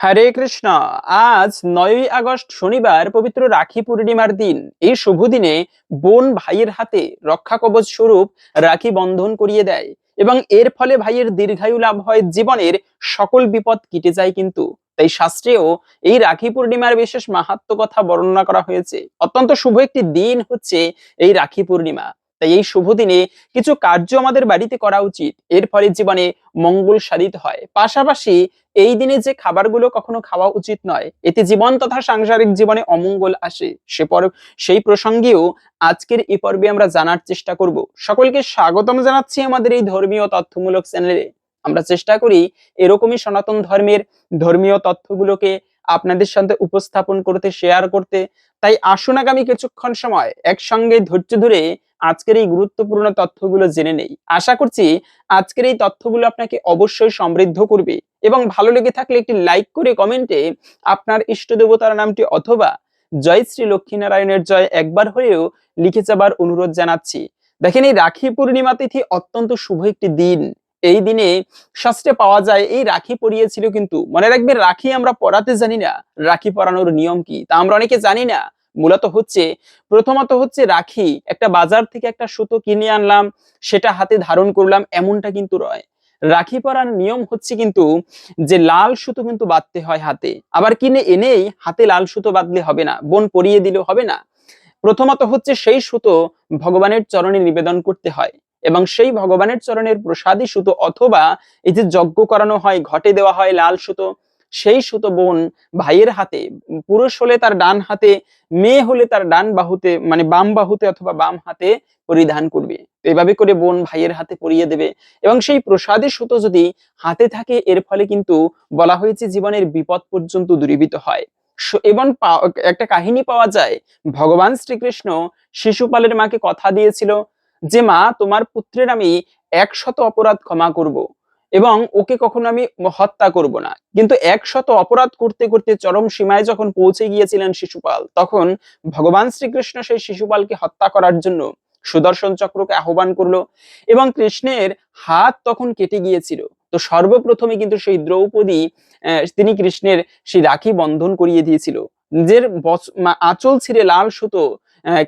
হরে কৃষ্ণ, আজ নয়ই আগস্ট শনিবার পবিত্র রাখি পূর্ণিমার দিন। এই শুভ দিনে বোন ভাইয়ের হাতে রক্ষা কবচ স্বরূপ রাখি বন্ধন করিয়ে দেয় এবং এর ফলে ভাইয়ের দীর্ঘায়ু লাভ হয় জীবনের সকল বিপদ কেটে যায় কিন্তু। তাই শাস্ত্রেও এই রাখি পূর্ণিমার বিশেষ মাহাত্ম কথা বর্ণনা করা হয়েছে। অত্যন্ত শুভ একটি দিন হচ্ছে এই রাখি পূর্ণিমা। তাই এই শুভ দিনে কিছু কার্য আমাদের বাড়িতে করা উচিত। এর ফলে জীবনে মঙ্গল সাধিত হয়। পাশাপাশি এই দিনে যে খাবারগুলো কখনো খাওয়া উচিত নয়, এতে জীবন তথা সাংসারিক জীবনে অমঙ্গল আসে। সে পর, সেই প্রসঙ্গেও আজকের এই পর্বে আমরা জানার চেষ্টা করব। সকলকে স্বাগতম জানাচ্ছি আমাদের এই ধর্মীয় তথ্যমূলক চ্যানেলে। আমরা চেষ্টা করি এরকমই সনাতন ধর্মের ধর্মীয় তথ্যগুলোকে আপনাদের সাথে উপস্থাপন করতে শেয়ার করতে। তাই আসুন আগামী কিছুক্ষণ সময় একসঙ্গে ধৈর্য ধরে আজকের এই গুরুত্বপূর্ণ তথ্যগুলো জেনে নেই। আশা করছি আজকের এই তথ্যগুলো আপনাকে অবশ্যই সমৃদ্ধ করবে এবং ভালো লেগে থাকলে একটি লাইক করে কমেন্টে আপনার ইষ্ট দেবতার নামটি অথবা জয় শ্রী লক্ষ্মীনারায়ণের জয় একবার হলেও লিখে যাবার অনুরোধ জানাচ্ছি। দেখেন এই রাখি পূর্ণিমা তিথি অত্যন্ত শুভ একটি দিন। এই দিনে শাস্ত্রে পাওয়া যায় এই রাখি পরিয়েছিল কিন্তু মনে রাখবে রাখি আমরা পড়াতে জানি না। রাখি পরানোর নিয়ম কি? তা আমরা অনেকে জানি না। মূলত হচ্ছে, প্রথমত হচ্ছে রাখি, একটা বাজার থেকে একটা সুতো কিনে আনলাম, সেটা হাতে ধারণ করলাম, এমনটা কিন্তু নয়। রাখি পরার নিয়ম হচ্ছে কিন্তু যে লাল সুতো কিন্তু বাঁধতে হয় হাতে। আবার কিনে এনেই হাতে লাল সুতো বাঁধলে হবে না, বোন পরিয়ে দিলেও হবে না। প্রথমত হচ্ছে সেই সুতো ভগবানের চরণে নিবেদন করতে হয় এবং সেই ভগবানের চরণের প্রসাদী সুতো অথবা এই যে যজ্ঞ করানো হয়, ঘটে দেওয়া হয় লাল সুতো সেই সুতো বোন ভাইয়ের হাতে, পুরুষ হলে তার ডান হাতে, মেয়ে হলে তার ডান বাহুতে মানে বাম বাহুতে অথবা বাম হাতে পরিধান করবে। এভাবে করে বোন ভাইয়ের হাতে পরিয়ে দেবে। এবং সেই প্রসাদী সুতো যদি হাতে থাকে, এর ফলে কিন্তু বলা হয়েছে জীবনের বিপদ পর্যন্ত দূরীভূত হয়। এবং একটা কাহিনী পাওয়া যায়। ভগবান শ্রীকৃষ্ণ শিশুপালের মাকে কথা দিয়েছিল যে, মা, তোমার পুত্রের আমি একশত অপরাধ ক্ষমা করব। এবং ওকে কখনো আমি হত্যা করব না। কিন্তু একশত অপরাধ করতে করতে চরম সীমায় যখন পৌঁছে গিয়েছিলেন শিশুপাল, তখন ভগবান শ্রীকৃষ্ণ সেই শিশুপালকে হত্যা করার জন্য সুদর্শন চক্রকে আহ্বান করল এবং কৃষ্ণের হাত তখন কেটে গিয়েছিল। তো সর্বপ্রথমে কিন্তু সেই দ্রৌপদী তিনি কৃষ্ণের সেই রাখি বন্ধন করিয়ে দিয়েছিল। নিজের আঁচল ছিঁড়ে লাল সুতো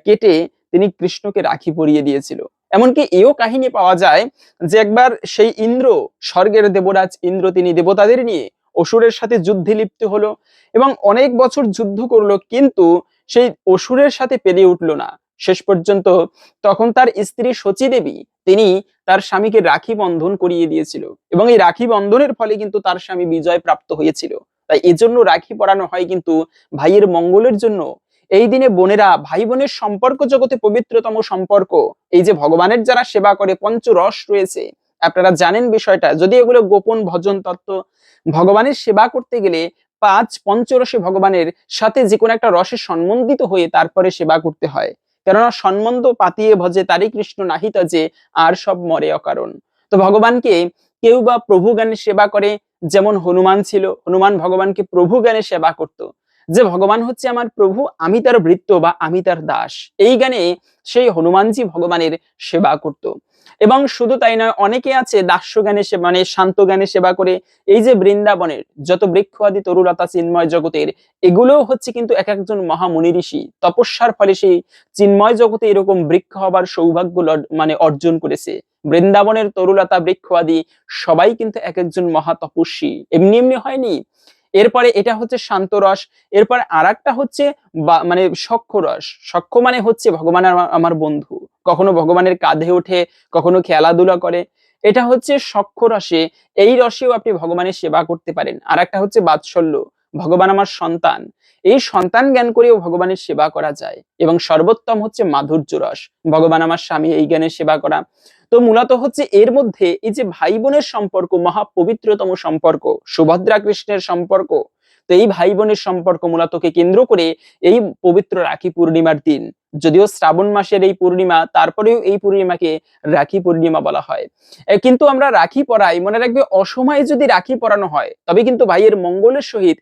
কেটে তিনি কৃষ্ণকে রাখি পরিয়ে দিয়েছিল। এমনকি এও কাহিনী পাওয়া যায় যে একবার সেই ইন্দ্র, স্বর্গের দেবরাজ ইন্দ্র তিনি দেবতাদের নিয়ে অসুরের সাথে যুদ্ধে লিপ্ত হলো এবং অনেক বছর যুদ্ধ করল কিন্তু সেই অসুরের সাথে পেরে উঠল না। শেষ পর্যন্ত তখন তার স্ত্রী শচী দেবী তিনি তার স্বামীকে রাখি বন্ধন করিয়ে দিয়েছিল এবং এই রাখি বন্ধনের ফলে কিন্তু তার স্বামী বিজয় প্রাপ্ত হয়েছিল। তাই এজন্য রাখি পরানো হয় কিন্তু ভাইয়ের মঙ্গলের জন্য এই দিনে বোনেরা ভাই বোনের সম্পর্ক জগতে পবিত্রতম সম্পর্ক। এই যে ভগবানের যারা সেবা করে পঞ্চরস রয়েছে। আপনারা জানেন বিষয়টা, যদি এগুলো গোপন ভজন তত্ত্ব, ভগবানের সেবা করতে গেলে পাঁচ পঞ্চরসে ভগবানের সাথে যে কোনো একটা রসে সম্বন্ধিত হয়ে তারপরে সেবা করতে হয়। কেননা সম্বন্ধ পাতিয়ে ভজে তারই কৃষ্ণ নাহিত যে আর সব মরে অকারণ। তো ভগবানকে কেউ বা প্রভু জ্ঞানে সেবা করে, যেমন হনুমান ছিল, হনুমান ভগবানকে প্রভু জ্ঞানে সেবা করত। যে ভগবান হচ্ছে আমার প্রভু, আমি তার বৃত্ত বা আমি তার দাস। এই জ্ঞানে সেই হনুমানজি ভগবানের সেবা করত। এবং শুধু তাই নয়, অনেকে আছে দাস্য জ্ঞানে সে মানে শান্ত জ্ঞানে সেবা করে। এই যে বৃন্দাবনের যত বৃক্ষ আদি, তরুলতা, চিন্ময় জগতের, এগুলোও হচ্ছে কিন্তু এক একজন মহামুনি ঋষি। তপস্যার ফলে সেই চিন্ময় জগতে এরকম বৃক্ষ হবার সৌভাগ্য মানে অর্জন করেছে। বৃন্দাবনের তরুলতা, বৃক্ষ আদি সবাই কিন্তু এক একজন মহা তপস্বী এমনি এমনি হয়নি। এরপরে এটা হচ্ছে শান্ত রস এরপরে আর হচ্ছে মানে সক্ষ রস সক্ষ মানে হচ্ছে ভগবান আমার বন্ধু। কখনো ভগবানের কাঁধে ওঠে, কখনো খেলাধুলা করে। এটা হচ্ছে সক্ষ রসে এই রসেও আপনি ভগবানের সেবা করতে পারেন। আর একটা হচ্ছে বাৎসল্য। ভগবান আমার সন্তান। এই সন্তান জ্ঞান করেও ভগবানের সেবা করা যায় এবং সর্বোত্তম হচ্ছে মাধুর্য রস। ভগবান আমার স্বামী এই জ্ঞানের সেবা করা। তো মূলত হচ্ছে এর মধ্যে এই যে ভাই বোনের সম্পর্ক, মহাপবিত্রতম সম্পর্ক, সুভদ্রা কৃষ্ণের সম্পর্ক তো এই ভাই বোনের সম্পর্ক মূলতকে কেন্দ্র করে এই পবিত্র রাখি পূর্ণিমার দিন, যদিও শ্রাবণ মাসের এই পূর্ণিমা, তারপরেও এই পূর্ণিমাকে রাখি পূর্ণিমা বলা হয়। কিন্তু আমরা রাখি পরাই মনে রাখবে, অসময়ে যদি রাখি পরানো হয়, তবে কিন্তু ভাইয়ের মঙ্গলের সহিত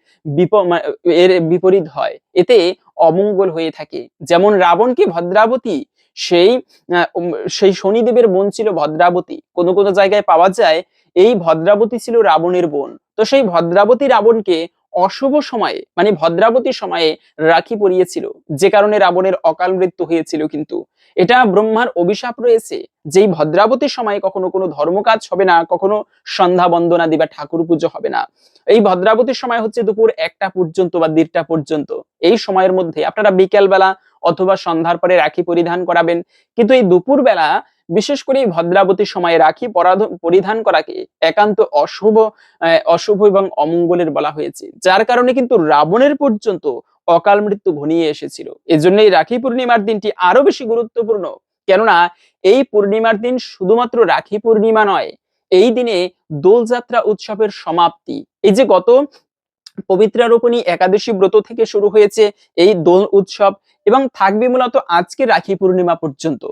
এর বিপরীত হয়। এতে অমঙ্গল হয়ে থাকে। যেমন রাবণকে ভদ্রাবতী, সেই সেই শনিদেবের বোন ছিল ভদ্রাবতী। কোন কোনো জায়গায় পাওয়া যায়, এই ভদ্রাবতী ছিল রাবণের বোন। তো সেই ভদ্রাবতী রাবণকে অশুভ সময়ে মানে ভদ্রাবতী সময়ে রাখি পরিয়েছিল। যে কারণে রাবণের অকাল মৃত্যু হয়েছিল কিন্তু। এটা ব্রহ্মার অভিশাপ রয়েছে। যেই ভদ্রাবতীর সময়ে কখনো কোনো ধর্মকাজ হবে না, কখনো সন্ধ্যা বন্দনা দিবা, ঠাকুর পুজো হবে না। এই ভদ্রাবতীর সময় হচ্ছে দুপুর একটা পর্যন্ত বা দেড়টা পর্যন্ত। এই সময়ের মধ্যে আপনারা বিকেল বেলা অথবা সন্ধ্যার পরে রাখি পরিধান করাবেন। কিন্তু এই দুপুর বেলা বিশেষ করে এই ভদ্রাবতীর সময়ে রাখি পরাধ- পরিধান করাকে একান্ত অশুভ অশুভ এবং অমঙ্গলের বলা হয়েছে। যার কারণে কিন্তু রাবণের পর্যন্ত অকাল মৃত্যু ঘনিয়ে এসেছিল। এজন্যই রাখি পূর্ণিমার দিনটি আরও বেশি গুরুত্বপূর্ণ। কেননা এই পূর্ণিমার দিন শুধুমাত্র রাখি পূর্ণিমা নয়, এই দিনে দোলযাত্রা উৎসবের সমাপ্তি। এই যে গত পবিত্রারোপণী একাদশী ব্রত থেকে শুরু হয়েছে এই দোল উৎসব এবং থাকবে মূলত আজকে রাখি পূর্ণিমা পর্যন্ত।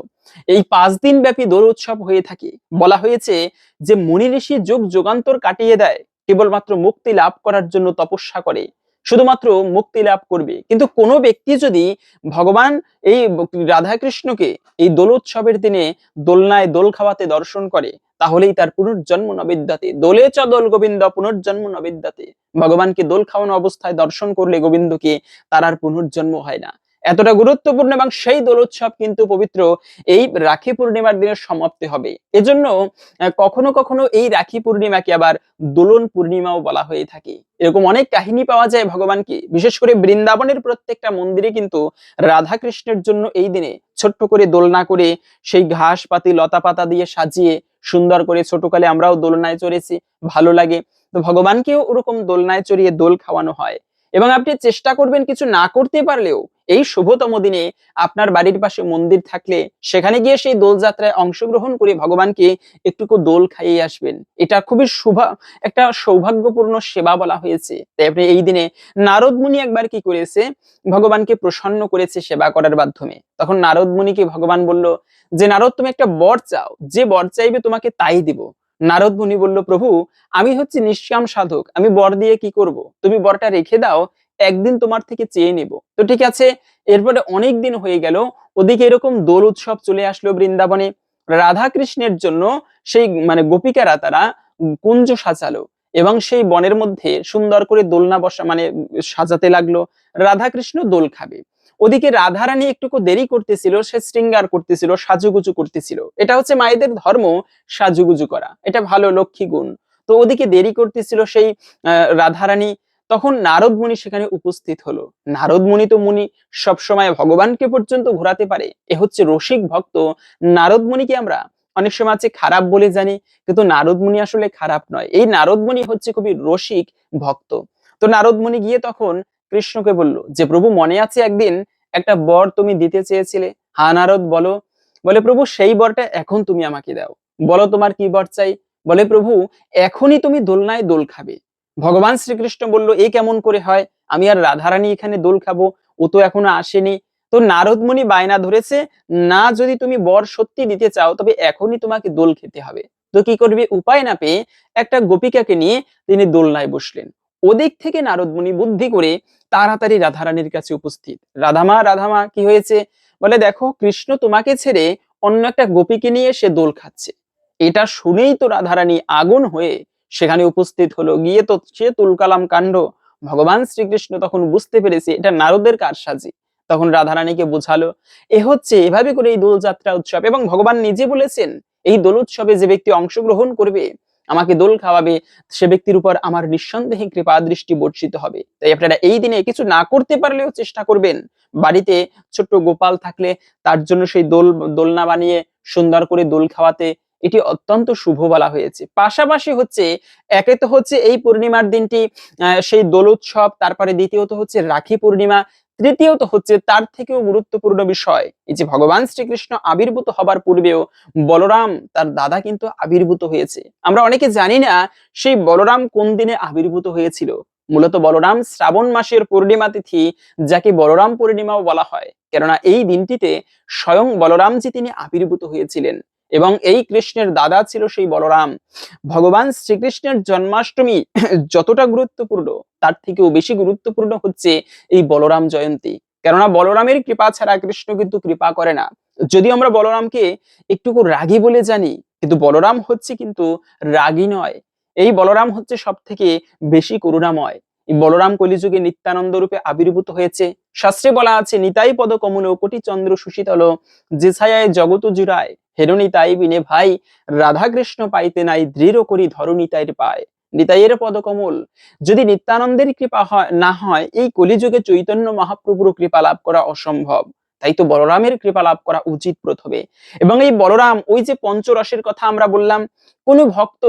এই পাঁচ দিন ব্যাপী দোল উৎসব হয়ে থাকে। বলা হয়েছে যে মুনি ঋষি যুগ যুগান্তর কাটিয়ে দেয়, কেবলমাত্র মুক্তি লাভ করার জন্য তপস্যা করে, শুধুমাত্র মুক্তি লাভ করবে। কিন্তু কোনো ব্যক্তি যদি ভগবান এই রাধাকৃষ্ণকে এই দোলোৎসবের দিনে দোলনায় দোল খাওয়াতে দর্শন করে তাহলেই তার পুনর্জন্ম নবিদ্যাতে দোলে চ দোল গোবিন্দ, পুনর্জন্ম নবিদ্যাতে ভগবানকে দোল খাওয়ানো অবস্থায় দর্শন করলে গোবিন্দকে তার আর পুনর্জন্ম হয় না। এতটা গুরুত্বপূর্ণ এবং সেই দোলোৎসব কিন্তু পবিত্র এই রাখি পূর্ণিমার দিনে সমাপ্তি হবে। এজন্য কখনো কখনো এই রাখি পূর্ণিমাকে আবার দোলন পূর্ণিমাও বলা হয়ে থাকে। এরকম অনেক কাহিনী পাওয়া যায় ভগবানকে। বিশেষ করে বৃন্দাবনের প্রত্যেকটা মন্দিরে কিন্তু রাধা কৃষ্ণের জন্য এই দিনে ছোট্ট করে দোলনা করে সেই ঘাস পাতি লতা পাতা দিয়ে সাজিয়ে সুন্দর করে ছোটকালে আমরাও দোলনায় চড়েছি, ভালো লাগে। তো ভগবানকেও ওরকম দোলনায় চড়িয়ে দোল খাওয়ানো হয়। এবং আপনি চেষ্টা করবেন কিছু না করতে পারলেও এই শুভতম দিনে আপনার বাড়ির পাশে মন্দির থাকলে সেখানে গিয়ে সেই দোলযাত্রায় অংশগ্রহণ করে ভগবানকে একটুকু দোল খাইয়ে আসবেন। এটা খুবই শুভ, একটা সৌভাগ্যপূর্ণ সেবা বলা হয়েছে। তাই আপনি এই দিনে নারদ মুনি একবার কি করেছে? ভগবানকে প্রসন্ন করেছে সেবা করার মাধ্যমে। তখন নারদ মুনিকে ভগবান বলল, যে নারদ, তুমি একটা বর চাও। যে বর চাইবে তোমাকে তাই দিব। নারদ মুনি বলল, প্রভু, আমি হচ্ছে নিষ্কাম সাধক, আমি বর দিয়ে কি করব? তুমি বরটা রেখে দাও, একদিন তোমার থেকে চেয়ে নেব। তো ঠিক আছে, এরপরে অনেক দিন হয়ে গেল, ওদিকে এরকম দোল উৎসব চলে আসলো বৃন্দাবনে। রাধা কৃষ্ণের জন্য সেই মানে গোপিকারা তারা কুঞ্জ সাজালো এবং সেই বনের মধ্যে সুন্দর করে দোলনা বসা মানে সাজাতে লাগল। রাধা কৃষ্ণ দোল খাবে। ওদিকে রাধারানী একটুকু দেরি করতেছিল, সে শৃঙ্গার করতেছিল, সাজুগুজু করতেছিল। এটা হচ্ছে মায়েদের ধর্ম, সাজুগুজু করা। এটা ভালো লক্ষ্মী গুণ। তো ওদিকে দেরি করতেছিল সেই রাধারানী। তখন নারদ মুনি সেখানে উপস্থিত হলো। নারদ মুনি তো মুনি সবসময় ভগবানকে পর্যন্ত ঘোরাতে পারে। এ হচ্ছে রসিক ভক্ত। নারদ মুনিকে আমরা? অনেক সময় আছে খারাপ বলে জানি, কিন্তু নারদ মুনি আসলে খারাপ নয়। এই নারদ মুনি হচ্ছে খুবই রসিক ভক্ত। তো নারদ মুনি গিয়ে তখন কৃষ্ণকে বলল, যে প্রভু মনে আছে একদিন একটা বর তুমি দিতে চেয়েছিলে? হা নারদ, বলো। বলে, প্রভু, সেই বরটা এখন তুমি আমাকে দাও। বলো, তোমার কি বর চাই? বলে, প্রভু, এখনই তুমি দোলনায় দোল খাবে। ভগবান শ্রীকৃষ্ণ বলল, এ কেমন করে হয়? আমি আর রাধারানী এখানে দোল খাব, ও তো এখনও আসেনি। তো নারদ মুনি বায়না ধরেছে, না যদি তুমি বর সত্যি দিতে চাও, তবে এখনই তোমাকে দোল খেতে হবে। তো কি করবে? উপায় না পেয়ে একটা গোপিকাকে নিয়ে তিনি দোলনায় বসলেন। ওদিক থেকে নারদ মুনি বুদ্ধি করে তাড়াতাড়ি রাধারানীর কাছে উপস্থিত। রাধামা রাধামা, কি হয়েছে? বলে, দেখো, কৃষ্ণ তোমাকে ছেড়ে অন্য একটা গোপীকে নিয়ে সে দোল খাচ্ছে। এটা শুনেই তো রাধারানী আগুন হয়ে সেখানে উপস্থিত হলো। গিয়ে তো সে তুলকালাম কাণ্ড। ভগবান শ্রীকৃষ্ণ তখন বুঝতে পেরেছে এটা নারদের কারসাজি। তখন রাধারানীকে বোঝালো, এ হচ্ছে এভাবে করে এই দোলযাত্রা উৎসব এবং ভগবান নিজে বলেছেন, এই দোল উৎসবে যে ব্যক্তি অংশগ্রহণ করবে আমাকে দোল খাওয়াবে, সে ব্যক্তির উপর আমার নিঃসন্দেহে কৃপা দৃষ্টি বর্ষিত হবে। তাই আপনারা এই দিনে কিছু না করতে পারলেও চেষ্টা করবেন। বাড়িতে ছোট্ট গোপাল থাকলে তার জন্য সেই দোল, দোলনা বানিয়ে সুন্দর করে দোল খাওয়াতে এটি অত্যন্ত শুভ বলা হয়েছে। পাশাপাশি হচ্ছে, একে তো হচ্ছে এই পূর্ণিমার দিনটি সেই দোল উৎসব, তারপরে দ্বিতীয়ত হচ্ছে রাখি পূর্ণিমা তৃতীয়ত হচ্ছে তার থেকেও গুরুত্বপূর্ণ বিষয়, এই যে ভগবান শ্রীকৃষ্ণ আবির্ভূত হবার পূর্বেও বলরাম তার দাদা কিন্তু আবির্ভূত হয়েছে। আমরা অনেকে জানি না সেই বলরাম কোন দিনে আবির্ভূত হয়েছিল। মূলত বলরাম শ্রাবণ মাসের পূর্ণিমা তিথি, যাকে বলরাম পূর্ণিমাও বলা হয়। কেননা এই দিনটিতে স্বয়ং বলরামজি তিনি আবির্ভূত হয়েছিলেন। এবং এই কৃষ্ণের দাদা ছিল সেই বলরাম। ভগবান শ্রীকৃষ্ণের জন্মাষ্টমী যতটা গুরুত্বপূর্ণ, তার থেকেও বেশি গুরুত্বপূর্ণ হচ্ছে এই বলরাম জয়ন্তী। কেননা বলরামের কৃপা ছাড়া কৃষ্ণ কিন্তু কৃপা করে না। যদি আমরা বলরামকে একটুকু রাগী বলে জানি, কিন্তু বলরাম হচ্ছে কিন্তু রাগী নয়। এই বলরাম হচ্ছে সব থেকে বেশি করুণাময়। বলরাম কলিযুগে নিত্যানন্দ রূপে আবির্ভূত হয়েছে। শাস্ত্রে বলা আছে, নিতাই পদ কমল কোটি চন্দ্র সুশীতল, যে ছায়ায় জগত জুড়ায়। হেরণি তাই বিনে ভাই রাধা কৃষ্ণ পাইতে নাই দৃঢ় করি ধর নিতাইয়ের পায়। নিতাইয়ের পদকমল, যদি নিত্যানন্দের কৃপা হয়, না হয়, এই কলিযুগে চৈতন্য মহাপ্রভুর কৃপা লাভ করা অসম্ভব। তাই তো বলরামের কৃপা লাভ করা উচিত প্রথমে। এবং এই বলরাম, ওই যে পঞ্চরসের কথা আমরা বললাম, কোন ভক্ত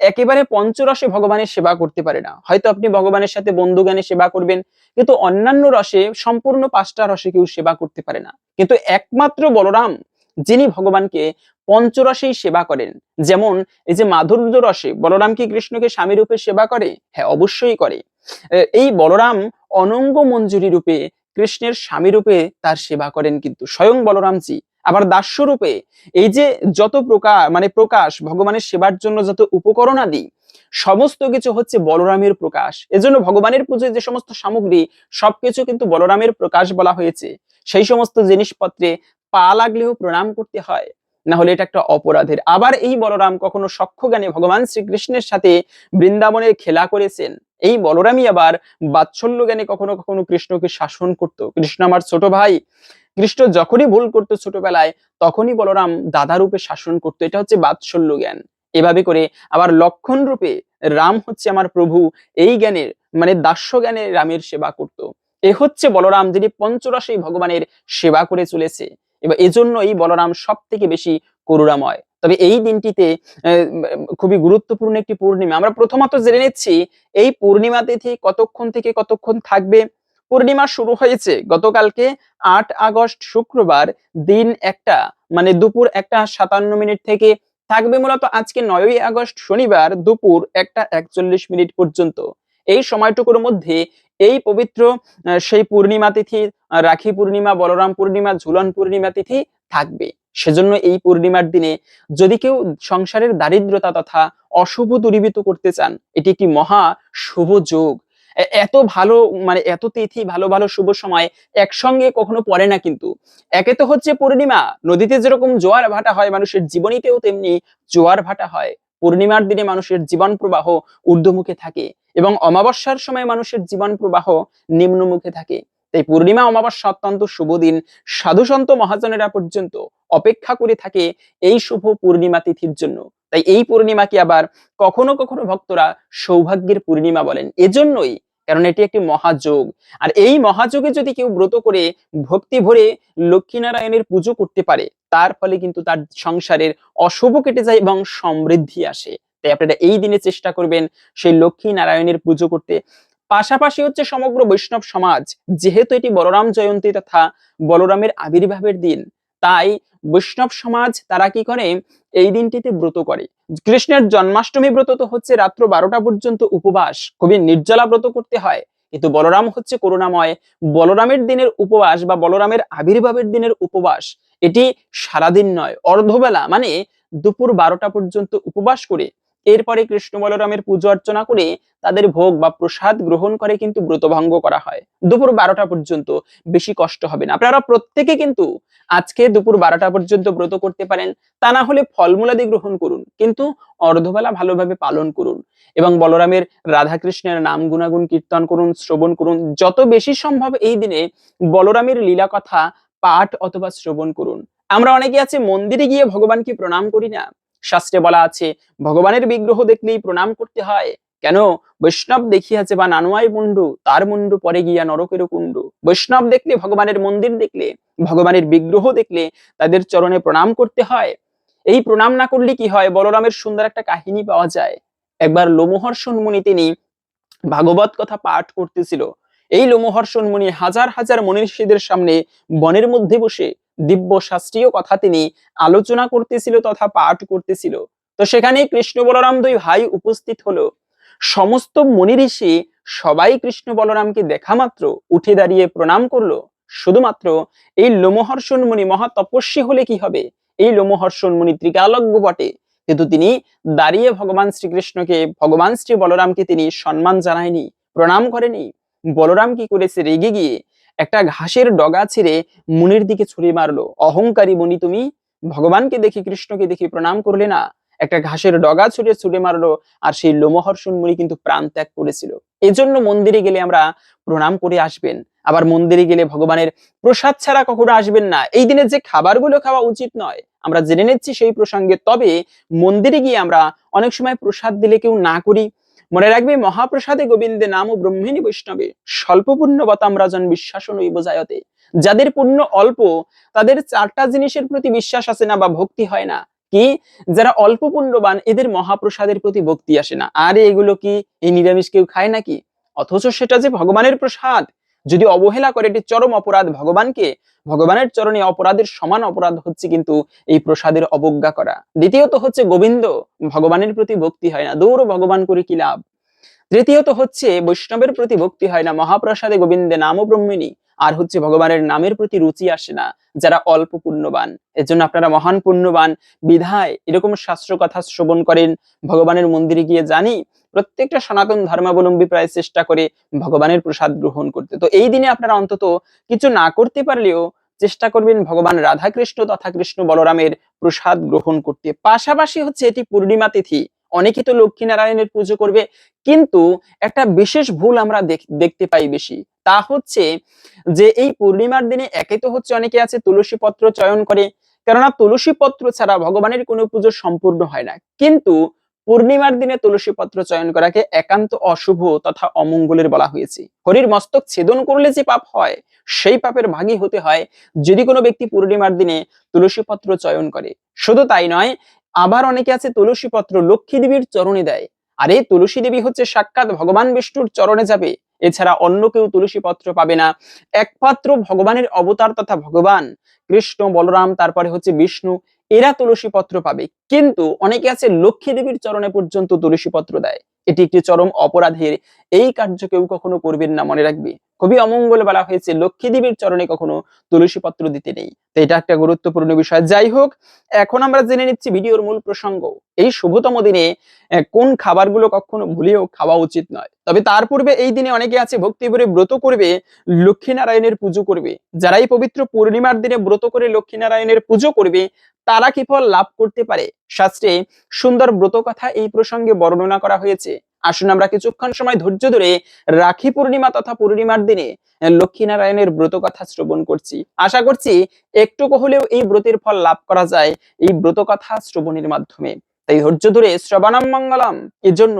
একেবারে পঞ্চরসে ভগবানের সেবা করতে পারে না। হয়তো আপনি ভগবানের সাথে বন্ধু জ্ঞানে সেবা করবেন, কিন্তু অন্যান্য রসে সম্পূর্ণ পাঁচটা রসে কেউ সেবা করতে পারে না। কিন্তু একমাত্র বলরাম যিনি ভগবানকে পঞ্চরসেই সেবা করেন। যেমন এই যে মাধুর্য রসে বলরাম কি কৃষ্ণকে স্বামী রূপে সেবা করে? হ্যাঁ অবশ্যই করে। এই বলরাম অনঙ্গ মঞ্জুরি রূপে কৃষ্ণের স্বামী রূপে তার সেবা করেন কিন্তু স্বয়ং বলরামজি। আবার দাস্য রূপে এই যে যত প্রকার মানে প্রকাশ, ভগবানের সেবার জন্য যত উপকরণ আদি, সমস্ত কিছু হচ্ছে বলরামের প্রকাশ। এজন্য ভগবানের পুজোয় যে সমস্ত সামগ্রী, সবকিছু কিন্তু বলরামের প্রকাশ বলা হয়েছে। সেই সমস্ত জিনিসপত্রে পা লাগলেও প্রণাম করতে হয়, না হলে এটা একটা অপরাধের। আবার এই বলরাম কখনো সক্ষ জ্ঞানে ভগবান শ্রীকৃষ্ণের সাথে বৃন্দাবনে খেলা করেছেন। এই বলরামই আবার বাৎসল্য জ্ঞানে কখনো কখনো কৃষ্ণকে শাসন করত। কৃষ্ণ আমার ছোট ভাই, কৃষ্ণ যখনই ভুল করতো ছোটবেলায়, তখনই বলরাম দাদা রূপে শাসন করতো। এটা হচ্ছে বাৎসল্য জ্ঞান এভাবে করে আবার লক্ষণ রূপে রাম হচ্ছে আমার প্রভু, এই জ্ঞানের মানে দাস্য জ্ঞানে রামের সেবা করত। এ হচ্ছে বলরাম যিনি পঞ্চরসেই ভগবানের সেবা করে চলেছে। এবার এজন্য এই বলরাম সব থেকে বেশি করুণাময়। তবে এই দিনটিতে খুবই গুরুত্বপূর্ণ একটি পূর্ণিমা। আমরা প্রথমত জেনে নিচ্ছি, এই পূর্ণিমা তিথি কতক্ষণ থেকে কতক্ষণ থাকবে? পূর্ণিমা শুরু হয়েছে গতকালকে আট আগস্ট শুক্রবার, দিন একটা মানে দুপুর একটা সাতান্ন মিনিট থেকে। থাকবে মূলত আজকে নয়ই আগস্ট শনিবার দুপুর একটা একচল্লিশ মিনিট পর্যন্ত। এই সময়টুকুর মধ্যে এই পবিত্র সেই পূর্ণিমা তিথি রাখি পূর্ণিমা, বলরাম পূর্ণিমা, ঝুলন পূর্ণিমা তিথি থাকবে। সেজন্য এই পূর্ণিমার দিনে যদি কেউ সংসারের দারিদ্রতা তথা অশুভ দূরীভূত করতে চান, এটি একটি মহা শুভ যোগ। এত ভালো মানে এত তিথি, ভালো ভালো শুভ সময় একসঙ্গে কখনো পড়ে না কিন্তু। একে তো হচ্ছে পূর্ণিমা। নদীতে যেরকম জোয়ার ভাটা হয়, মানুষের জীবনীতেও তেমনি জোয়ার ভাটা হয়। পূর্ণিমার দিনে মানুষের জীবন প্রবাহ ঊর্ধ্বমুখে থাকে। এবং অমাবস্যার সময় মানুষের জীবন প্রবাহ নিম্নমুখে থাকে। তাই পূর্ণিমা, অমাবস্যা অত্যন্ত শুভ দিন। সাধু সন্ত মহাজনেরা পর্যন্ত অপেক্ষা করে থাকে এই শুভ পূর্ণিমা তিথির জন্য। তাই এই পূর্ণিমাকে আবার কখনো কখনো ভক্তরা সৌভাগ্যের পূর্ণিমা বলেন। এজন্যই, কারণ এটি একটি মহাযোগ। আর এই মহাযোগে যদি কেউ ব্রত করে ভক্তি ভরে লক্ষ্মীনারায়ণের পুজো করতে পারে, তার ফলে কিন্তু তার সংসারের অশুভ কেটে যায় এবং সমৃদ্ধি আসে। তাই আপনারা এই দিনে চেষ্টা করবেন সেই লক্ষ্মী নারায়ণের পুজো করতে। পাশাপাশি হচ্ছে সমগ্র বৈষ্ণব সমাজ, যেহেতু এটি বলরাম জয়ন্তী তথা বলরামের আবির্ভাবের দিন, তাই বৈষ্ণব সমাজ তারা কি করে? এই দিনটিতে ব্রত করে। কৃষ্ণের জন্মাষ্টমী ব্রত তো হচ্ছে রাত্র বারোটা পর্যন্ত উপবাস, খুবই নির্জলা ব্রত করতে হয়। কিন্তু বলরাম হচ্ছে করুণাময়। বলরামের দিনের উপবাস বা বলরামের আবির্ভাবের দিনের উপবাস, এটি সারাদিন নয়, অর্ধবেলা মানে দুপুর বারোটা পর্যন্ত উপবাস করে এরপরে কৃষ্ণ বলরামের পুজো অর্চনা করে তাদের ভোগ বা প্রসাদ গ্রহণ করে কিন্তু ব্রতভঙ্গ করা হয়। দুপুর বারোটা পর্যন্ত বেশি কষ্ট হবে না। আপনারা প্রত্যেকে কিন্তু আজকে দুপুর বারোটা পর্যন্ত ব্রত করতে পারেন, তা না হলে ফলমূলাদি গ্রহণ করুন। কিন্তু অর্ধবেলা ভালোভাবে পালন করুন এবং বলরামের রাধাকৃষ্ণের নাম গুণাগুণ কীর্তন করুন, শ্রবণ করুন। যত বেশি সম্ভব এই দিনে বলরামের লীলা কথা, পাঠ অথবা শ্রবণ করুন। আমরা অনেকে আছে, মন্দিরে গিয়ে ভগবানকে প্রণাম করি না। শাস্ত্রে বলা আছে, ভগবানের বিগ্রহ দেখলেই প্রণাম করতে হয়। কেন? বৈষ্ণব দেখিয়াছে বা নানুয়াই মুন্ডু, তার মুন্ডু পরে গিয়া নরকের কুণ্ডু। বৈষ্ণব দেখলে, ভগবানের মন্দির দেখলে, ভগবানের বিগ্রহ দেখলে তাদের চরণে প্রণাম করতে হয়। এই প্রণাম না করলে কি হয়? বলরামের সুন্দর একটা কাহিনী পাওয়া যায়। একবার লোমহর্ষণ মুনি তিনি ভাগবত কথা পাঠ করতেছিল। এই লোমহর্ষণ মুনি হাজার হাজার মনীষীদের সামনে বনের মধ্যে বসে দিব্য শাস্ত্রীয় কথা তিনি আলোচনা করতেছিল তথা পাঠ করতেছিল। তো সেখানে কৃষ্ণ বলরাম দুই ভাই উপস্থিত হলো। সমস্ত মনি ঋষি সবাই কৃষ্ণ বলরামকে দেখা মাত্র উঠে দাঁড়িয়ে প্রণাম করল। শুধুমাত্র এই লোমহর্ষণ মুনি মহা তপস্বী হলে কি হবে? এই লোমহর্ষণ মুনি ত্রিকালজ্ঞ বটে। কিন্তু তিনি দাঁড়িয়ে ভগবান শ্রীকৃষ্ণকে, ভগবান শ্রী বলরামকে তিনি সম্মান জানায়নি, প্রণাম করেনি। বলরাম কি করেছে? রেগে গিয়ে একটা ঘাসের ডগা ছিঁড়ে মুনির দিকে ছুরি মারলো। অহংকারী মুনি তুমি, ভগবানকে দেখি কৃষ্ণকে দেখি প্রণাম করলে না। একটা ঘাসের ডগা ছুটে ছুটে মারলো, আর সেই লোমহর্ষণ মুনি কিন্তু প্রাণ ত্যাগ করেছিল। এজন্য মন্দিরে গেলে আমরা প্রণাম করে আসবেন। আবার মন্দিরে গেলে ভগবানের প্রসাদ ছাড়া কখনো আসবেন না। এই দিনে যে খাবারগুলো খাওয়া উচিত নয়, আমরা জেনে নিচ্ছি সেই প্রসঙ্গে। তবে মন্দিরে গিয়ে আমরা অনেক সময় প্রসাদ দিলে কেউ না করি মনে রাখবে, মহাপ্রসাদে গোবিন্দে নাম ও ব্রহ্মিণী বৈষ্ণবে। স্বল্প পুণ্যবতাম রাজন বিশ্বাস নৈব জায়তে। যাদের পূর্ণ অল্প, তাদের চারটা জিনিসের প্রতি বিশ্বাস আসে না বা ভক্তি হয় না। কি? যারা অল্প পুণ্যবান, এদের মহাপ্রসাদের প্রতি ভক্তি আসে না। আরে এগুলো কি? এই নিরামিষ কেউ খায় নাকি? অথচ সেটা যে ভগবানের প্রসাদ। যদি অবহেলা করে এটি চরম অপরাধ, ভগবানকে, ভগবানের চরণে অপরাধের সমান অপরাধ হচ্ছে কিন্তু এই প্রসাদের অবজ্ঞা করা। দ্বিতীয়ত হচ্ছে গোবিন্দ, ভগবানের প্রতি ভক্তি হয় না দৌড় ভগবান করে কি লাভ? তৃতীয়ত হচ্ছে বৈষ্ণবের প্রতি ভক্তি হয় না, মহাপ্রসাদে গোবিন্দে নাম ব্রহ্মিনী আর হচ্ছে ভগবানের নামের প্রতি রুচি আসে না, যারা অল্প পুণ্যবান। এর জন্য আপনারা মহান পুণ্যবান বিধায় এরকম শাস্ত্র কথা শ্রবণ করেন, ভগবানের মন্দিরে গিয়ে জানি প্রত্যেকটা সনাতন ধর্মাবলম্বী প্রায় চেষ্টা করে ভগবানের প্রসাদ গ্রহণ করতে। তো এই দিনে আপনারা অন্তত কিছু না করতে পারলেও চেষ্টা করবেন ভগবান রাধা কৃষ্ণ তথা কৃষ্ণ বলরামের প্রসাদ গ্রহণ করতে। পাশাপাশি হচ্ছে এটি পূর্ণিমা তিথি। অনেকে তো লক্ষ্মী নারায়ণের পুজো করবে, কিন্তু একটা বিশেষ ভুল আমরা দেখ- দেখতে পাই বেশি। তা হচ্ছে যে এই পূর্ণিমার দিনে একে তো হচ্ছে অনেকে আছে তুলসী পত্র চয়ন করে, কেননা তুলসী পত্র ছাড়া ভগবানের কোনো পুজো সম্পূর্ণ হয় না। কিন্তু পূর্ণিমার দিনে তুলসী পত্র চয়ন করাকে একান্ত অশুভ তথা অমঙ্গলের বলা হয়েছে। হরির মস্তক ছেদন করলে যে পাপ হয়, সেই পাপের ভাগী হতে হয় যদি কোনো ব্যক্তি পূর্ণিমার দিনে তুলসী পত্র চয়ন করে। শুধু তাই নয়, আবার অনেকে আছে তুলসী পত্র লক্ষ্মী দেবীর চরণে দেয়। আর এই তুলসী দেবী হচ্ছে সাক্ষাৎ ভগবান বিষ্ণুর চরণে যাবে। এছাড়া অন্য কেউ তুলসী পত্র পাবে না। একমাত্র ভগবানের অবতার তথা ভগবান। কৃষ্ণ, বলরাম, তারপরে হচ্ছে বিষ্ণু, এরা তুলসী পত্র পাবে। কিন্তু অনেকে আছে লক্ষ্মী দেবীর চরণে পর্যন্ত তুলসী পত্র দেয়। এটি একটি চরম অপরাধের, এই কার্য কেউ কখনো করবেন না মনে রাখবে। খুবই অমঙ্গল বলা হয়েছে, লক্ষ্মী দেবীর চরণে কখনো তুলসী পত্র দিতে নেই। তো এটা একটা গুরুত্বপূর্ণ বিষয়। যাই হোক, এখন আমরা জেনে নিচ্ছি ভিডিওর মূল প্রসঙ্গ। এই শুভতম দিনে কোন খাবারগুলো কখনো ভুলেও খাওয়া উচিত নয়। তবে তার পূর্বে এই দিনে অনেকে আছে ভক্তি করে ব্রত করবে লক্ষ্মী নারায়ণের পুজো করবে। যারা এই পবিত্র পূর্ণিমার দিনে ব্রত করে লক্ষ্মী নারায়ণের পুজো করবে, তারা কি ফল লাভ করতে পারে? শাস্ত্রে সুন্দর ব্রত কথা এই প্রসঙ্গে বর্ণনা করা হয়েছে। আসুন আমরা কিছুক্ষণ সময় ধৈর্য ধরে রাখি পূর্ণিমা তথা পূর্ণিমার দিনে লক্ষ্মী নারায়ণের ব্রত কথা শ্রবণ করছি। আশা করছি একটুকু হলেও এই ব্রতের ফল লাভ করা যায় এই ব্রত কথা শ্রবণের মাধ্যমে। তাই ধৈর্য ধরে শ্রবণম মঙ্গলম। এর জন্য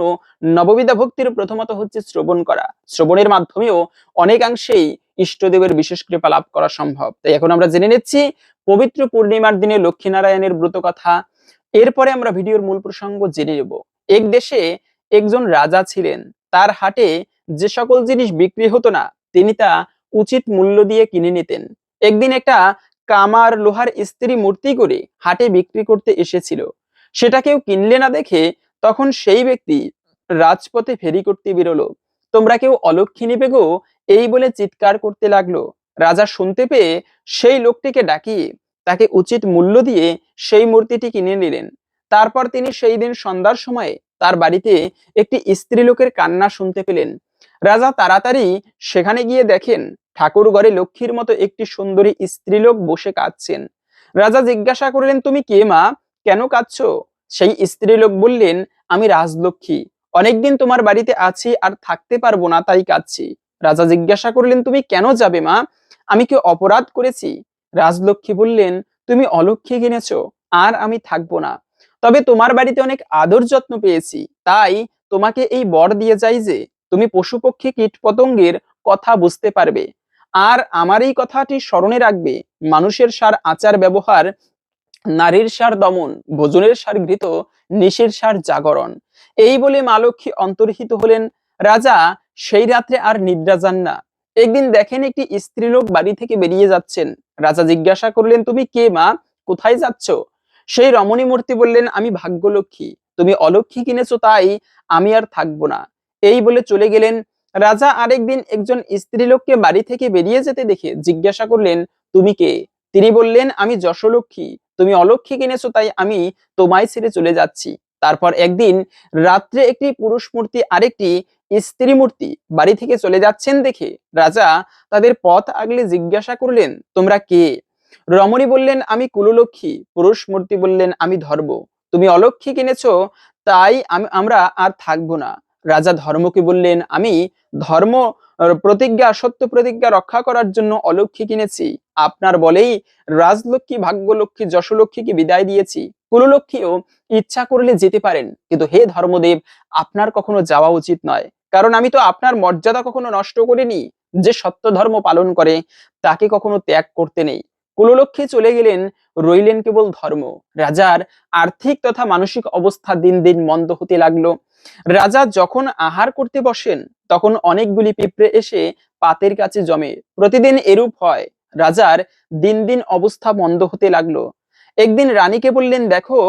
নববিধা ভক্তির প্রথমত হচ্ছে শ্রবণ করা। শ্রবণের মাধ্যমেও অনেকাংশেই ইষ্টদেবের বিশেষ কৃপা লাভ করা সম্ভব। তাই এখন আমরা জেনে নিচ্ছি, পবিত্র পূর্ণিমার দিনে লক্ষ্মীনারায়ণের ব্রত কথা এরপরে আমরা ভিডিওর মূল প্রসঙ্গ জেনে নেব। এক দেশে একজন রাজা ছিলেন। তার হাটে যে সকল জিনিস বিক্রি হতো না, তিনি তা উচিত মূল্য দিয়ে কিনে নিতেন। একদিন একটা কামার লোহার স্ত্রী মূর্তি করে হাটে বিক্রি করতে এসেছিল। সেটা কেউ কিনলে না দেখে তখন সেই ব্যক্তি রাজপথে ফেরি করতে বেরোলো। তোমরা কেউ অলক্ষী নিবে গো এই বলে চিৎকার করতে লাগল। রাজা শুনতে পেয়ে সেই লোকটিকে ডাকিয়ে তাকে উচিত মূল্য দিয়ে সেই মূর্তিটি কিনে নিলেন। তারপর তিনি সেই দিন সন্ধ্যার সময়ে তার বাড়িতে একটি স্ত্রীলোকের কান্না শুনতে পেলেন। রাজা তাড়াতাড়ি সেখানে গিয়ে দেখেন ঠাকুর ঘরে লক্ষ্মীর মতো একটি সুন্দরী স্ত্রীলোক বসে কাঁদছেন। রাজা জিজ্ঞাসা করলেন, তুমি কে মা? কেন কাঁদছ? সেই স্ত্রীলোক বললেন, আমি রাজলক্ষ্মী। অনেকদিন তোমার বাড়িতে আছি আর থাকতে পারব না, তাই কাঁদছি। রাজা জিজ্ঞাসা করলেন, তুমি কেন যাবে মা? আমি কি অপরাধ করেছি? রাজলক্ষ্মী বললেন, তুমি অলক্ষ্মী কিনেছো আর আমি থাকব না। তবে তোমার বাড়িতে অনেক আদর যত্ন পেয়েছি। তাই তোমাকে এই বর দিয়ে যাই যে, তুমি পশুপক্ষী কীট পতঙ্গের কথা বুঝতে পারবে। আর আমার এই কথাটি স্মরণে রাখবে, মানুষের সার আচার ব্যবহার, নারীর সার দমন, ভোজনের সার ঘৃত, নিশের সার জাগরণ। এই বলে মা লক্ষ্মী অন্তর্হিত হলেন। রাজা, সেই রাত্রে আর নিদ্রা যান না। একদিন দেখেন একটি স্ত্রীলোক বাড়ি থেকে বেরিয়ে যাচ্ছেন। রাজা জিজ্ঞাসা করলেন, তুমি কে মা? কোথায় যাচ্ছ? সেই রমণী মূর্তি বললেন, আমি ভাগ্যলক্ষ্মী। তুমি অলক্ষ্মী কিনেছো তাই আমি আর থাকব না। এই বলে চলে গেলেন। রাজা আরেকদিন একজন স্ত্রীলোককে বাড়ি থেকে বেরিয়ে যেতে দেখে জিজ্ঞাসা করলেন, তুমি কে? তিনি বললেন, আমি যশলক্ষ্মী। তুমি অলক্ষ্মী কিনেছো তাই আমি তোমায় ছেড়ে চলে যাচ্ছি। তারপর একদিন রাত্রে একটি পুরুষ মূর্তি আরেকটি স্ত্রী মূর্তি বাড়ি থেকে চলে যাচ্ছেন দেখে রাজা তাদের পথ আগলে জিজ্ঞাসা করলেন, তোমরা কে? রমণী বললেন, আমি কুললক্ষ্মী পুরুষ মূর্তি বললেন, আমি ধর্ম। তুমি অলক্ষী কিনেছো, তাই আমি আমরা আর থাকব না। রাজা ধর্মকে বললেন, আমি ধর্ম প্রতিজ্ঞা, সত্য প্রতিজ্ঞা রক্ষা করার জন্য অলক্ষী কিনেছি। আপনার বলেই রাজলক্ষ্মী, ভাগ্যলক্ষ্মী, যশলক্ষ্মীকে বিদায় দিয়েছি। কুললক্ষ্মীও ইচ্ছা করলে যেতে পারেন, কিন্তু হে ধর্মদেব, আপনার কখনো যাওয়া উচিত নয়। কারণ আমি তো আপনার মর্যাদা কখনো নষ্ট করিনি, যে সত্য ধর্ম পালন করে, তাকে কখনো ত্যাগ করতে নেই। কুললক্ষ্মী চলে গেলেন, রইলেন কেবল ধর্ম। রাজার আর্থিক তথা মানসিক অবস্থা দিন দিন মন্দ হতে লাগল। রাজা যখন আহার করতে বসেন, তখন অনেকগুলি পিঁপড়ে এসে পাতের কাছে জমে। প্রতিদিন এরূপ হয়, রাজার দিন দিন অবস্থা মন্দ হতে লাগল। একদিন রানীকে বললেন, দেখো,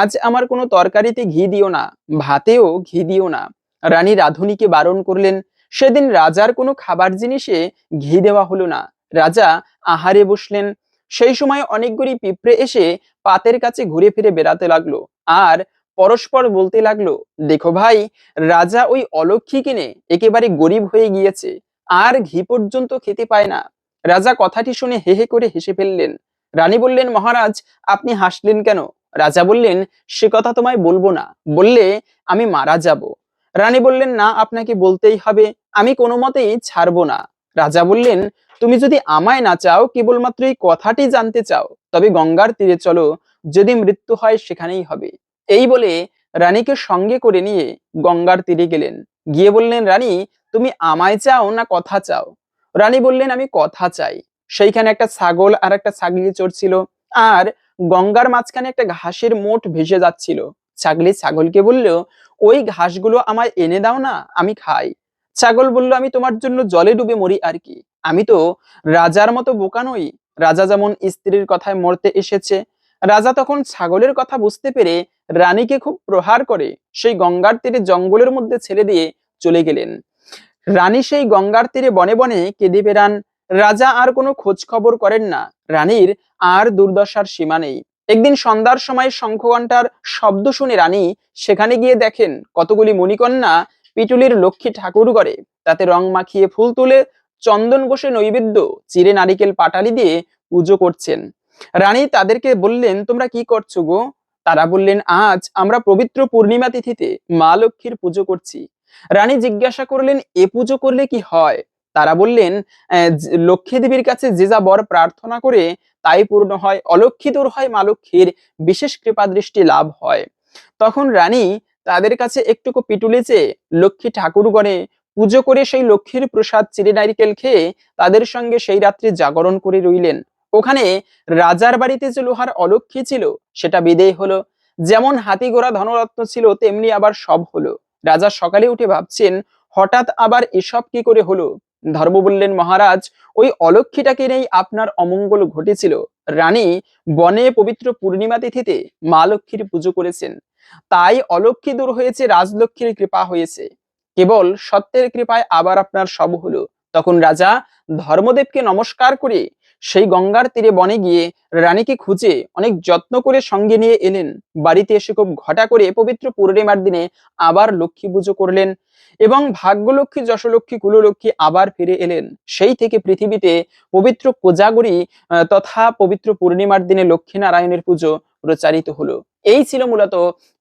আজ আমার কোনো তরকারিতে ঘি দিও না, ভাতেও ঘি দিও না। রানী রাধুনীকে বারণ করলেন, সেদিন রাজার কোনো খাবার জিনিসে ঘি দেওয়া হলো না। রাজা আহারে বসলেন। সেই সময় অনেকগুলি পিঁপড়ে এসে পাতের কাছে ঘুরে ফিরে বেড়াতে লাগল। আর পরস্পর বলতে লাগল, দেখো ভাই, রাজা ওই অলক্ষী কিনে একেবারে গরিব হয়ে গিয়েছে, আর ঘি পর্যন্ত খেতে পায় না। রাজা কথাটি শুনে হে হে করে হেসে ফেললেন। রানী বললেন, মহারাজ, আপনি হাসলেন কেন? রাজা বললেন, সে কথা তোমায় বলব না। বললে আমি মারা যাব। রানী বললেন, না, আপনাকে বলতেই হবে, আমি কোনো মতেই ছাড়বো না। রাজা বললেন, তুমি যদি আমায় না চাও, কেবলমাত্র এই কথাটি জানতে চাও, তবে গঙ্গার তীরে চলো, যদি মৃত্যু হয় সেখানেই হবে। এই বলে রানীকে সঙ্গে করে নিয়ে গঙ্গার তীরে গেলেন। গিয়ে বললেন, রানী, তুমি আমায় চাও না কথা চাও? রানী বললেন, আমি কথা চাই। সেইখানে একটা ছাগল আর একটা ছাগলি চড়ছিল, আর গঙ্গার মাঝখানে একটা ঘাসের মোট ভেসে যাচ্ছিল। ছাগলি ছাগলকে বলল ওই ঘাসগুলো আমায় এনে দাও না, আমি খাই। ছাগল বলল, আমি তোমার জন্য জলে ডুবে মরি আর কি। আমি তো রাজার মতো বোকা নই। রাজা যেমন স্ত্রীর কথায় মরতে এসেছে, রাজা তখন ছাগলের কথা বুঝতে পেরে রানীকে খুব প্রহার করে, সেই গঙ্গার তীরে জঙ্গলের মধ্যে ছেড়ে দিয়ে চলে গেলেন। রানী সেই গঙ্গার তীরে বনে বনে কেঁদে বেড়ান। রাজা আর কোনো খোঁজ খবর করেন না। রানীর আর দুর্দশার সীমা নেই। একদিন সন্ধ্যার সময় শঙ্খঘণ্টার শব্দ শুনে রানী সেখানে গিয়ে দেখেন কতগুলি মণিকন্যা পিটুলির লক্ষ্মী ঠাকুর করে তাতে রং মাখিয়ে ফুল তুলে চন্দন ঘষে নৈবেদ্য চিরে নারিকেল পাটালি দিয়ে পুজো করছেন। রানী তাদেরকে বললেন, তোমরা কি করছ গো? তারা বললেন, আজ আমরা পবিত্র পূর্ণিমা তিথিতে মা লক্ষ্মীর পুজো করছি। রানী জিজ্ঞাসা করলেন, এ পুজো করলে কি হয়? তারা বললেন লক্ষ্মী দেবীর কাছে যে যা বর প্রার্থনা করে তাই পূর্ণ হয় অলক্ষী দূর হয়, মা লক্ষ্মীর বিশেষ কৃপা দৃষ্টি লাভ হয়। তখন রানী তাদের কাছে একটুকু পিটুলি চেয়ে লক্ষ্মী ঠাকুরগণে পুজো করে সেই লক্ষ্মীর প্রসাদ চিড়ে নারিকেল খেয়ে তাদের সঙ্গে সেই রাত্রি জাগরণ করে রইলেন। ওখানে রাজার বাড়িতে যে লোহার অলক্ষী ছিল, সেটা বিদেয় হলো। যেমন হাতি ঘোড়া ধনরত্ন ছিল, তেমনি আবার সব হলো। রাজা সকালে উঠে ভাবছেন, হঠাৎ আবার এসব কি করে হলো? ধর্ম বললেন মহারাজ, ওই অলক্ষীটাকে নেই আপনার অমঙ্গল ঘটেছিল। রানী বনে পবিত্র পূর্ণিমা তিথিতে মা লক্ষ্মীর পুজো করেছেন। তাই অলক্ষী দূর হয়েছে, রাজলক্ষ্মীর কৃপা হয়েছে। কেবল সত্যের কৃপায় আবার আপনার সব হলো। তখন রাজা ধর্মদেবকে নমস্কার করে সেই গঙ্গার তীরে বনে গিয়ে রানীকে খুঁজে অনেক যত্ন করে সঙ্গে নিয়ে এলেন। বাড়িতে এসে খুব ঘটা করে পবিত্র পূর্ণিমার দিনে আবার লক্ষ্মী পুজো করলেন এবং ভাগ্যলক্ষ্মী, যশলক্ষ্মী, কুললক্ষ্মী আবার ফিরে এলেন। সেই থেকে পৃথিবীতে পবিত্র কোজাগরী তথা পবিত্র পূর্ণিমার দিনে লক্ষ্মী নারায়ণের পুজো প্রচারিত হলো। এই ছিল মূলত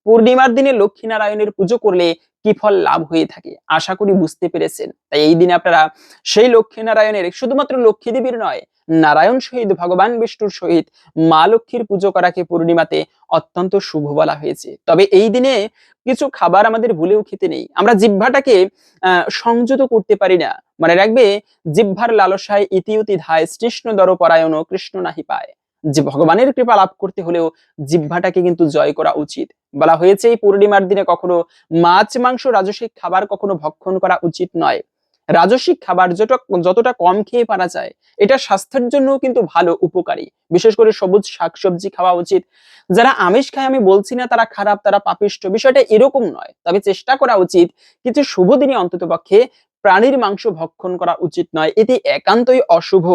পূর্ণিমার দিনে লক্ষ্মী নারায়ণের পুজো করলে কি ফল লাভ হয়ে থাকে? আশা করি বুঝতে পেরেছেন। তাই এই দিনে আপনারা সেই লক্ষ্মী নারায়ণের শুধুমাত্র লক্ষ্মী দেবীর নয়, নারায়ণ সহিত, ভগবান বিষ্ণুর সহিত, মা লক্ষ্মীর পুজো করাকে পূর্ণিমাতে অত্যন্ত শুভ বলা হয়েছে। তবে এই দিনে কিছু খাবার আমাদের ভুলেও খেতে নেই। আমরা জিহ্বাটাকে সংযত করতে পারি না। মানে রাখবে, জিহ্বার লালসায় ইতিউতি ধায় কৃষ্ণ দর পরায়ণ কৃষ্ণ নাহি পায়। যে ভগবানের কৃপা লাভ করতে হলেও জিহ্বাটাকে কিন্তু জয় করা উচিত। বলা হয়েছে এই পূর্ণিমার দিনে কখনো মাছ, মাংস, রাজসিক খাবার কখনো ভক্ষণ করা উচিত নয়। রাজসিক খাবার যত, যতটা কম খেয়ে পারা যায়, এটা স্বাস্থ্যের জন্য কিন্তু ভালো, উপকারী। বিশেষ করে সবুজ শাকসবজি খাওয়া উচিত। যারা আমিষ খায়, আমি বলছি না তারা খারাপ, তারা পাপিষ্ট বিষয়টা এরকম নয়। তবে চেষ্টা করা উচিত কিছু শুভ দিনে অন্তত পক্ষে প্রাণীর মাংস ভক্ষণ করা উচিত নয়। এটি একান্তই অশুভ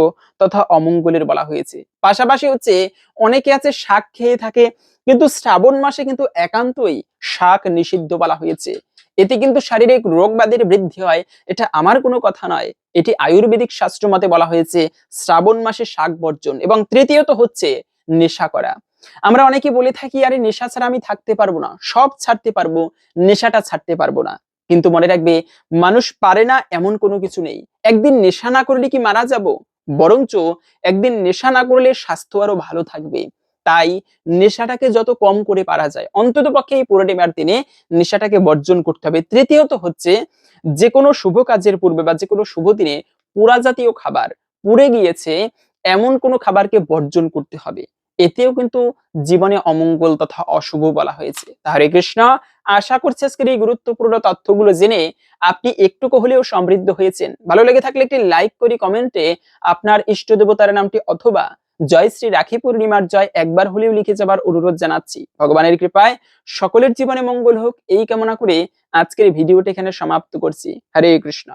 তথা অমঙ্গলের বলা হয়েছে। পাশাপাশি হচ্ছে অনেকে আছে শাক খেয়ে থাকে কিন্তু শ্রাবণ মাসে কিন্তু একান্তই শাক নিষিদ্ধ বলা হয়েছে। এতে কিন্তু শারীরিক রোগ ব্যাধির বৃদ্ধি হয়। এটা আমার কোনো কথা নয়। এটি আয়ুর্বেদিক শাস্ত্র মতে বলা হয়েছে, শ্রাবণ মাসে শাক বর্জন এবং তৃতীয়ত হচ্ছে নেশা করা। আমরা অনেকে বলে থাকি, আরে, নেশা ছাড়া আমি থাকতে পারব না। সব ছাড়তে পারব, নেশাটা ছাড়তে পারব না। কিন্তু মনে রাখবে, মানুষ পারে না এমন কোনো কিছু নেই। একদিন নেশা না করলে কি মারা যাব? বরঞ্চ একদিন নেশা না করলে স্বাস্থ্য আরও ভালো থাকবে। তাই নেশাটাকে যত কম করে পারা যায়, অন্তত পক্ষে এই পূর্ণিমার দিনে নেশাটাকে বর্জন করতে হবে। তৃতীয়ত হচ্ছে যে কোনো শুভ কাজের পূর্বে বা যে কোনো শুভ দিনে পোড়া জাতীয় খাবার পুড়ে গিয়েছে, এমন কোনো খাবারকে বর্জন করতে হবে। এতেও কিন্তু জীবনে অমঙ্গল তথা অশুভ বলা হয়েছে। হরে কৃষ্ণ, আশা করছি আজকের এই গুরুত্বপূর্ণ তথ্যগুলো জেনে আপনি একটুকু হলেও সমৃদ্ধ হয়েছেন। ভালো লেগে থাকলে একটি লাইক করি কমেন্টে আপনার ইষ্ট দেবতার নামটি অথবা জয় শ্রী রাখি পূর্ণিমার জয় একবার হলেও লিখে যাবার অনুরোধ জানাচ্ছি। ভগবানের কৃপায় সকলের জীবনে মঙ্গল হোক, এই কামনা করে আজকের ভিডিওটি এখানে সমাপ্ত করছি। হরে কৃষ্ণ।